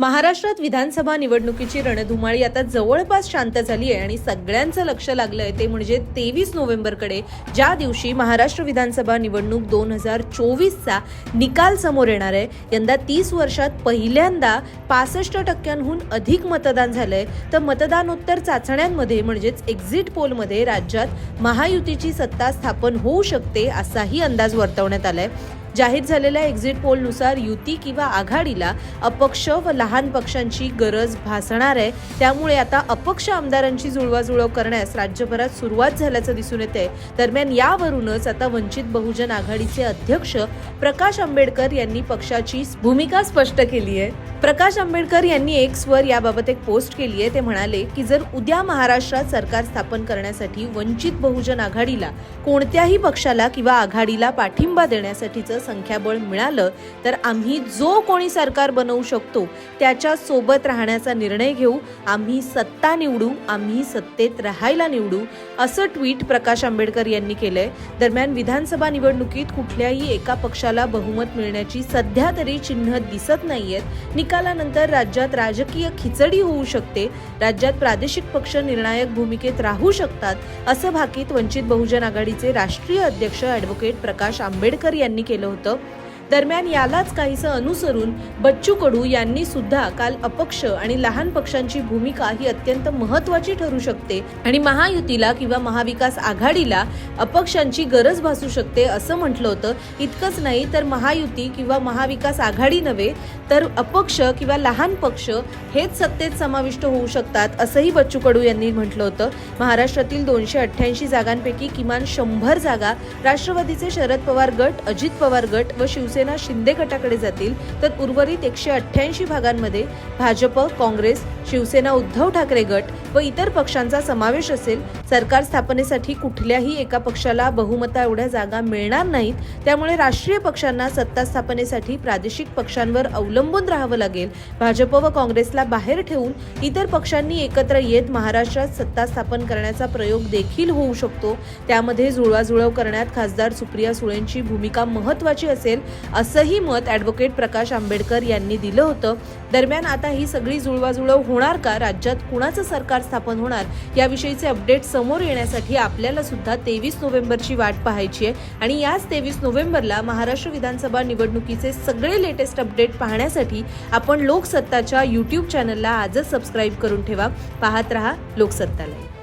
महाराष्ट्रात विधानसभा निवडणुकीची रणधुमाळी आता जवळपास शांत झाली आहे आणि सगळ्यांचं लक्ष लागलं आहे ते म्हणजे तेवीस नोव्हेंबरकडे ज्या दिवशी महाराष्ट्र विधानसभा निवडणूक दोन हजार चोवीसचा निकाल समोर येणार आहे यंदा तीस वर्षात पहिल्यांदा पासष्ट टक्क्यांहून अधिक मतदान झालंय. तर मतदानोत्तर चाचण्यांमध्ये म्हणजेच एक्झिट पोलमध्ये राज्यात महायुतीची सत्ता स्थापन होऊ शकते असाही अंदाज वर्तवण्यात आलाय. जाहीर झालेल्या एक्झिट पोलनुसार युती किंवा आघाडीला अपक्ष व लहान पक्षांची गरज भासणार आहे. त्यामुळे आता अपक्ष आमदारांची जुळवाजुळव करण्यास राज्यभरात सुरुवात झाल्याचं दिसून येते दरम्यान यावरूनच आता वंचित बहुजन आघाडीचे अध्यक्ष प्रकाश आंबेडकर यांनी पक्षाची भूमिका स्पष्ट केली आहे. प्रकाश आंबेडकर यांनी एक्सवर याबाबत एक पोस्ट केली आहे. ते म्हणाले की जर उद्या महाराष्ट्रात सरकार स्थापन करण्यासाठी वंचित बहुजन आघाडीला कोणत्याही पक्षाला किंवा आघाडीला पाठिंबा देण्यासाठीचं संख्याबळ मिळालं तर आम्ही जो कोणी सरकार बनवू शकतो त्याच्या सोबत राहण्याचा निर्णय घेऊ आम्ही सत्ता निवडू आम्ही सत्तेत राहायला निवडू असं ट्विट प्रकाश आंबेडकर यांनी केलंय. दरम्यान विधानसभा निवडणुकीत कुठल्याही एका पक्षाला बहुमत मिळण्याची सध्या तरी चिन्ह दिसत नाहीयेत. निकालानंतर राज्यात राजकीय खिचडी होऊ शकते राज्यात प्रादेशिक पक्ष निर्णायक भूमिकेत राहू शकतात असं भाकीत वंचित बहुजन आघाडीचे राष्ट्रीय अध्यक्ष ॲडव्होकेट प्रकाश आंबेडकर यांनी केलं होतं. दरम्यान यालाच काहीसं अनुसरून बच्चू कडू यांनी सुद्धा काल अपक्ष आणि लहान पक्षांची भूमिका ही अत्यंत महत्वाची ठरू शकते आणि महायुतीला किंवा महाविकास आघाडीला अपक्षांची गरज भासू शकते असं म्हटलं होतं. इतकंच नाही तर महायुती किंवा महाविकास आघाडी नव्हे तर अपक्ष किंवा लहान पक्ष हेच सत्तेत समाविष्ट होऊ शकतात असंही बच्चू कडू यांनी म्हटलं होतं. महाराष्ट्रातील दोनशे अठ्ठ्याऐंशी जागांपैकी किमान शंभर जागा राष्ट्रवादीचे शरद पवार गट अजित पवार गट व शिवसेना शिंदे गटाकडे जातील तर उर्वरित एकशे अठ्ठ्याऐंशी भागांमध्ये भाजप काँग्रेस शिवसेना उद्धव ठाकरे गट व इतर पक्षांचा समावेश असेल. सरकार स्थापनेसाठी कुठल्याही एका पक्षाला बहुमता एवढ्या जागा मिळणार नाहीत. त्यामुळे राष्ट्रीय पक्षांना सत्ता स्थापनेसाठी प्रादेशिक पक्षांवर अवलंबून राहावं लागेल. भाजप व काँग्रेसला बाहेर ठेवून इतर पक्षांनी एकत्र येत महाराष्ट्रात सत्ता स्थापन करण्याचा प्रयोग देखील होऊ शकतो. त्यामध्ये जुळवाजुळव करण्यात खासदार सुप्रिया सुळेंची भूमिका महत्वाची असेल. असंही मत ॲडव्होकेट प्रकाश आंबेडकर यांनी दिलं होतं. दरम्यान आता ही सगळी जुळवाजुळव होणार का? राज्यात कुणाचं सरकार स्थापन होणार? याविषयीचे अपडेट समोर येण्यासाठी आपल्याला सुद्धा तेवीस नोव्हेंबरची वाट पाहायची आहे. आणि याच तेवीस नोव्हेंबरला महाराष्ट्र विधानसभा निवडणुकीचे सगळे लेटेस्ट अपडेट पाहण्यासाठी आपण लोकसत्ताच्या यूट्यूब चॅनलला आजच सबस्क्राईब करून ठेवा. पाहत रहा लोकसत्ताला